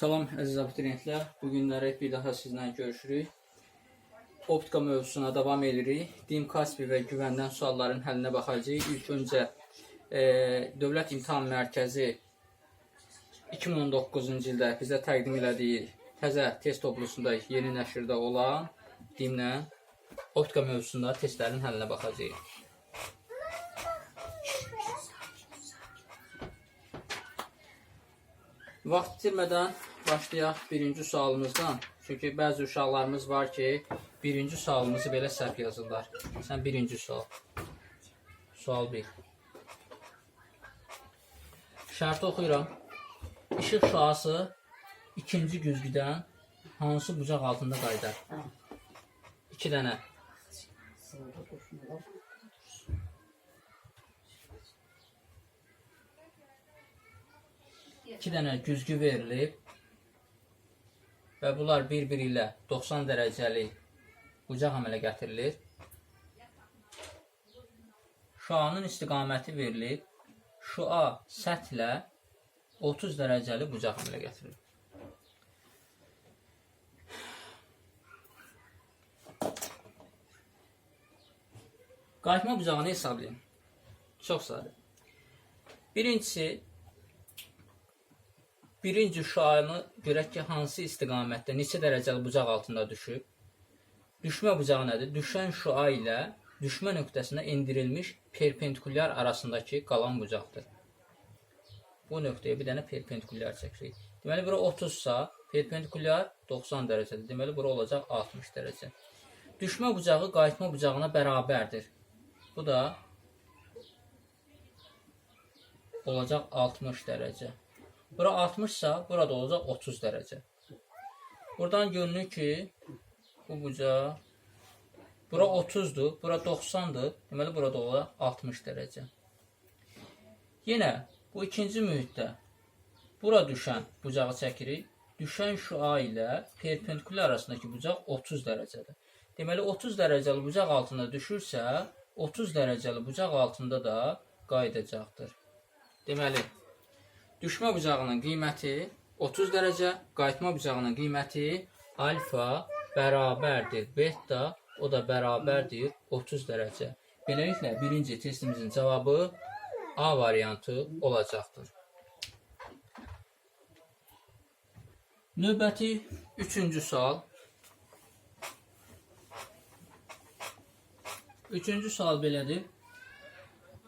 Salam əziz abituriyentlər. Bu günləri bir daha sizlə görüşürük. Optika mövzusuna davam edirik. Dim Kaspi və güvəndən sualların həllinə baxacağıq. İlk öncə e, Dövlət İmtahan Mərkəzi 2019-cu ildə bizə təqdim elədiyi təzə test toplusunda yeni nəşrdə olan dimlə optika mövzusunda testlərin həllinə baxacağıq. Vaxt itirmədən başlayaq birinci sualımızdan. Çünki bəzi uşaqlarımız var ki, birinci sualımızı belə səhv yazırlar. Sən birinci sual. Sual 1. Şərti oxuyuram. İşıq şüası ikinci güzgüdən hansı bucaq altında qaydar? 2 dənə. İki dənə güzgü verilib və bunlar bir-biri ilə 90 dərəcəli bucaq əmələ gətirilir. Şüanın istiqaməti verilib. Şua səthlə 30 dərəcəli bucaq əmələ gətirilir. Qayıtma bucağını hesablayın. Çox sadə. Birincisi birinci şuanı görək ki, hansı istiqamətdə, neçə dərəcəli bucaq altında düşüb. Düşmə bucağı nədir? Düşən şua ilə düşmə nöqtəsinə endirilmiş perpendikulyar arasındakı qalan bucaqdır. Bu nöqtəyə bir dənə perpendikulyar çəkirik. Deməli, bura 30 sa, perpendikulyar 90 dərəcədir. Deməli, bura olacaq 60 dərəcə. Düşmə bucağı qayıtma bucağına bərabərdir. Bu da olacaq 60 dərəcə. Bura 60 sa, burada olacaq 30 dərəcə. Buradan görünür ki, bu bucaq bura 30-dur, bura 90-dır. Deməli burada olacaq 60 dərəcə. Yenə bu ikinci mühitdə bura düşən bucağı çəkirik. Düşən şua ilə perpendikulyar arasındakı bucaq 30 dərəcədir. Deməli 30 dərəcəli bucaq altında düşürsə, 30 dərəcəli bucaq altında da qayıdacaqdır. Deməli, düşmə bucağının qiyməti 30 dərəcə, qayıtma bucağının qiyməti alfa bərabərdir beta, o da bərabərdir 30 dərəcə. Beləliklə, birinci testimizin cavabı A variantı olacaqdır. Növbəti üçüncü sual. Üçüncü sual belədir.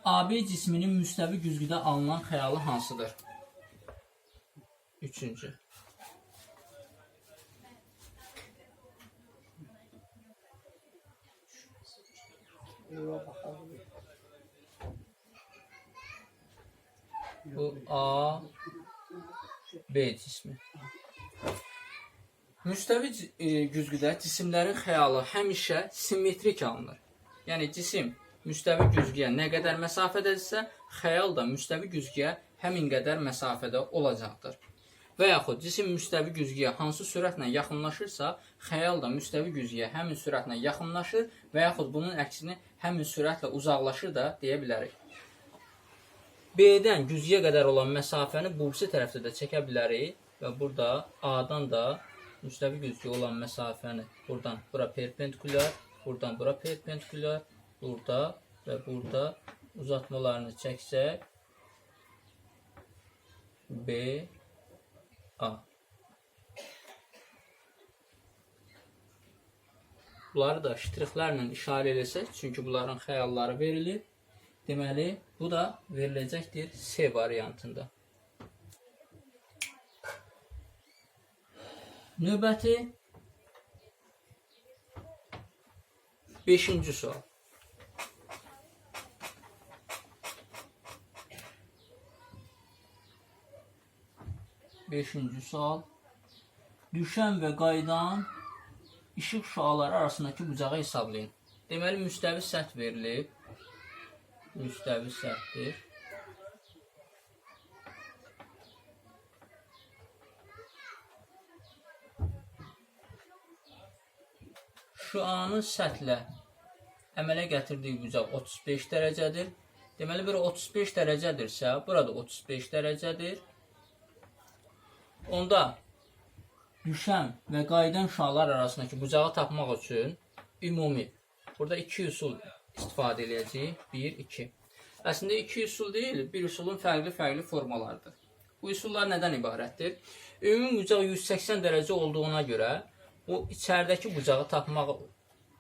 AB cisminin müstəvi güzgüdə alınan xəyalı hansıdır? Üçüncü. Bu A, B cismi. Müstəvi e, güzgüdə cisimlərin xəyalı həmişə simmetrik alınır. Yəni cisim müstəvi güzgüyə nə qədər məsafədədirsə, xəyal da müstəvi güzgüyə həmin qədər məsafədə olacaqdır. Və yaxud cisim müstəvi güzgüyə hansı sürətlə yaxınlaşırsa, xəyal da müstəvi güzgüyə həmin sürətlə yaxınlaşır və yaxud bunun əksini həmin sürətlə uzaqlaşır da deyə bilərik. B-dən güzgüyə qədər olan məsafəni bu birisi tərəfdə də çəkə bilərik və burada A-dan da müstəvi güzgüyə olan məsafəni buradan bura perpendikulyar, buradan bura perpendikulyar, burada və burada uzatmalarını çəksək B A. Bunları da ştrixlərlə işarə eləsək, çünki bunların xəyalları verilir. Deməli, bu da veriləcəkdir C variantında. Növbəti 5-ci sual. Beşinci sual. Düşən və qayıdan işıq şüaları arasındakı bucağı hesablayın. Deməli, müstəvi səth verilib. Müstəvi səthdir. Şuanın səthlə əmələ gətirdiyi bucaq 35 dərəcədir. Deməli, bura 35 dərəcədirsə, burada 35 dərəcədir. Onda düşən və qayıdan şüalar arasındakı bucağı tapmaq üçün ümumi burada iki üsul istifadə edəcəyik. 1 2. Əslində iki üsul deyil, bir üsulun fərqli-fərqli formalarıdır. Bu üsullar nədən ibarətdir? Ümumi bucaq 180 dərəcə olduğuna görə bu içəridəki bucağı tapmaq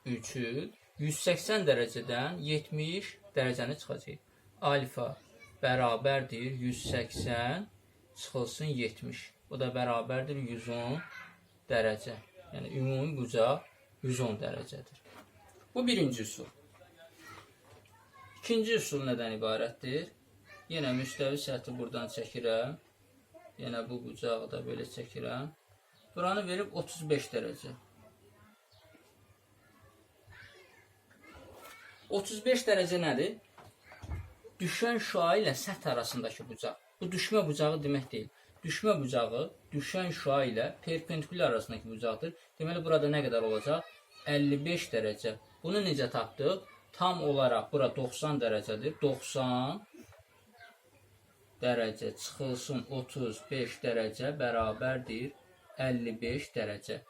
üçün 180 dərəcədən 70 dərəcəni çıxacaq. Alfa bərabərdir 180 çıxılsın 70. O da bərabərdir 110 dərəcə. Yəni ümumi bucaq 110 dərəcədir. Bu birinci üsul. İkinci üsul nədən ibarətdir? Yenə müstəvi səthi buradan çəkirəm. Yenə bu bucağı da belə çəkirəm. Buranı verib 35 dərəcə. 35 dərəcə nədir? Düşən şüa ilə səth arasındakı bucaq. Bu düşmə bucağı demək deyil. Düşmə bucağı düşən şüa ilə perpendikulyar arasındakı bucaqdır. Deməli burada nə qədər olacaq? 55 dərəcə. Bunu necə tapdıq? Tam olaraq bura 90 dərəcədir. 90 dərəcə çıxılsın 35 dərəcə bərabərdir 55 dərəcə.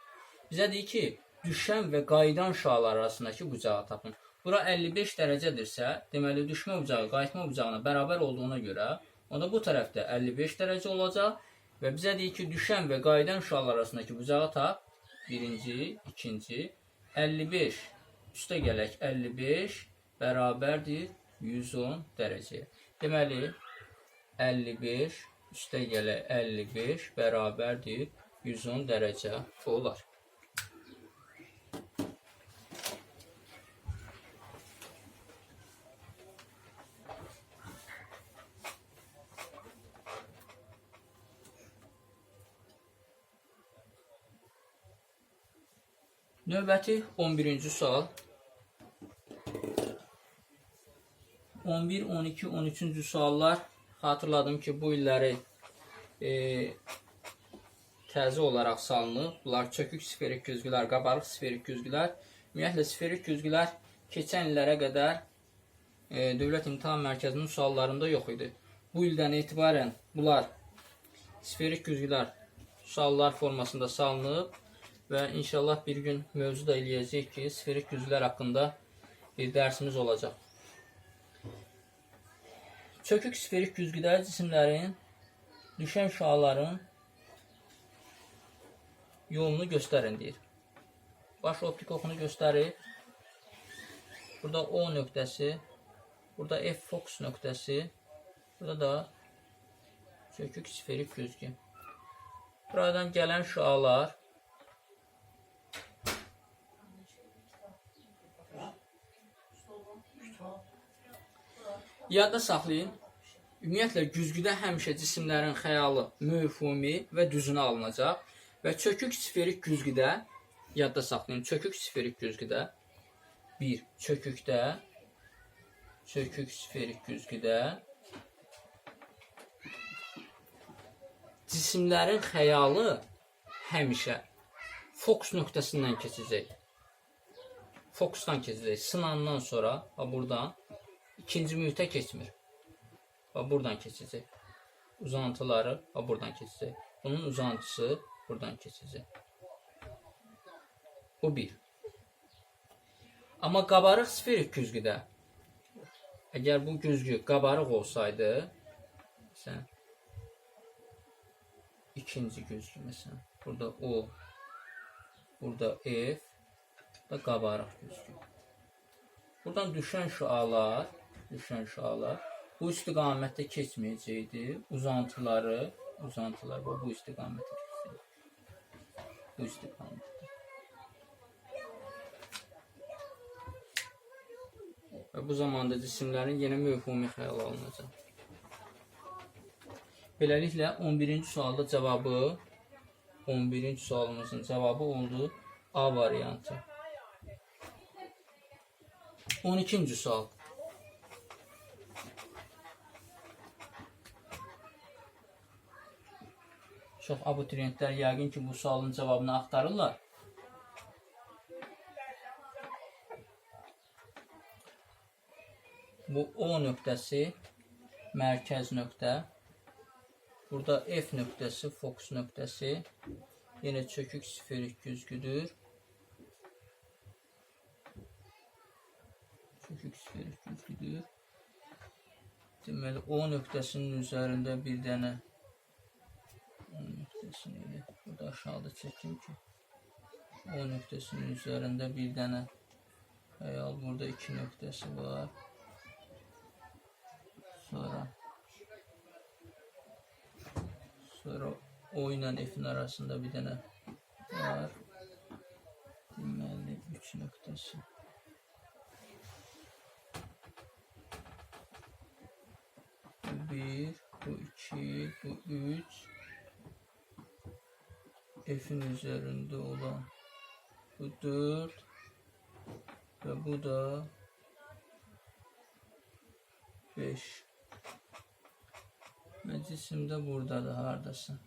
Bizə deyir ki, düşən və qayıdan şüalar arasındakı bucağı tapın. Bura 55 dərəcədirsə, deməli düşmə bucağı qayıtma bucağına bərabər olduğuna görə, onda bu tərəfdə 55 dərəcə olacaq və bizə deyir ki, düşən və qayıdan şüalar arasındakı bucağı tap. Birinci, ikinci, 55 üstə gələk 55 bərabərdir 110 dərəcəyə. Deməli 55 üstə gələ 55 bərabərdir 110 dərəcə olar. Növbəti 11-ci sual. 11, 12, 13-cü suallar xatırladım ki, bu illəri e, təzə olaraq salınıb. Bunlar çökük sferik güzgülər, qabarıq sferik güzgülər. Ümumiyyətlə sferik güzgülər keçən illərə qədər e, Dövlət İmtahan Mərkəzinin suallarında yox idi. Bu ildən etibarən bunlar sferik güzgülər suallar formasında salınıb və inşallah bir gün mövzu da eləyəcək ki, sferik güzgülər haqqında bir dərsimiz olacaq. Çökük sferik güzgüdə cisimlərin düşən şüaların yolunu göstərin deyir. Baş optik oxunu göstərir. Burada O nöqtəsi, burada F fokus nöqtəsi, burada da çökük sferik güzgü. Buradan gələn şüalar Yadda saxlayın. Ümumiyyətlə güzgüdə həmişə cisimlərin xəyalı mövhumi və düzünə alınacaq və çökük sferik güzgüdə yadda saxlayın. Çökük sferik güzgüdə bir çökükdə çökük sferik güzgüdə cisimlərin xəyalı həmişə fokus nöqtəsindən keçəcək. Fokusdan keçəcək. Sınandan sonra ha buradan ikinci mühitə keçmir. Və buradan keçəcək. Uzantıları və buradan keçəcək. Bunun uzantısı buradan keçəcək. Bu bir. Amma qabarıq sferik güzgüdə əgər bu güzgü qabarıq olsaydı məsələn ikinci güzgü məsələn burada O burada F da qabarıq güzgü. Buradan düşən şüalar düşən şüalar bu istiqamətdə keçməyəcəkdi. Uzantıları, uzantılar bu, bu istiqamətdə keçəcək. Bu istiqamətdə. Və bu zamanda cisimlərin yenə mövhumi xəyal alınacaq. Beləliklə 11-ci sualda cavabı 11-ci sualımızın cavabı oldu A variantı. 12-ci sual. Çox abituriyentlər yəqin ki, bu sualın cavabını axtarırlar. Bu O nöqtəsi mərkəz nöqtə. Burada F nöqtəsi fokus nöqtəsi. Yine çökük sferik güzgüdür. Çökük sferik güzgüdür. Deməli, O nöqtəsinin üzərində bir dənə elə burada aşağıda çəkim ki O nöqtəsinin üzərində bir dənə xəyal burada iki nöqtəsi var. Sonra sonra O ilə F-in arasında bir dənə var. Deməli, üç nöqtəsi. Bu bir, bu iki, bu üç. F'in üzerinde olan bu dört ve bu da beş. Ve cisim de buradadır hardasın.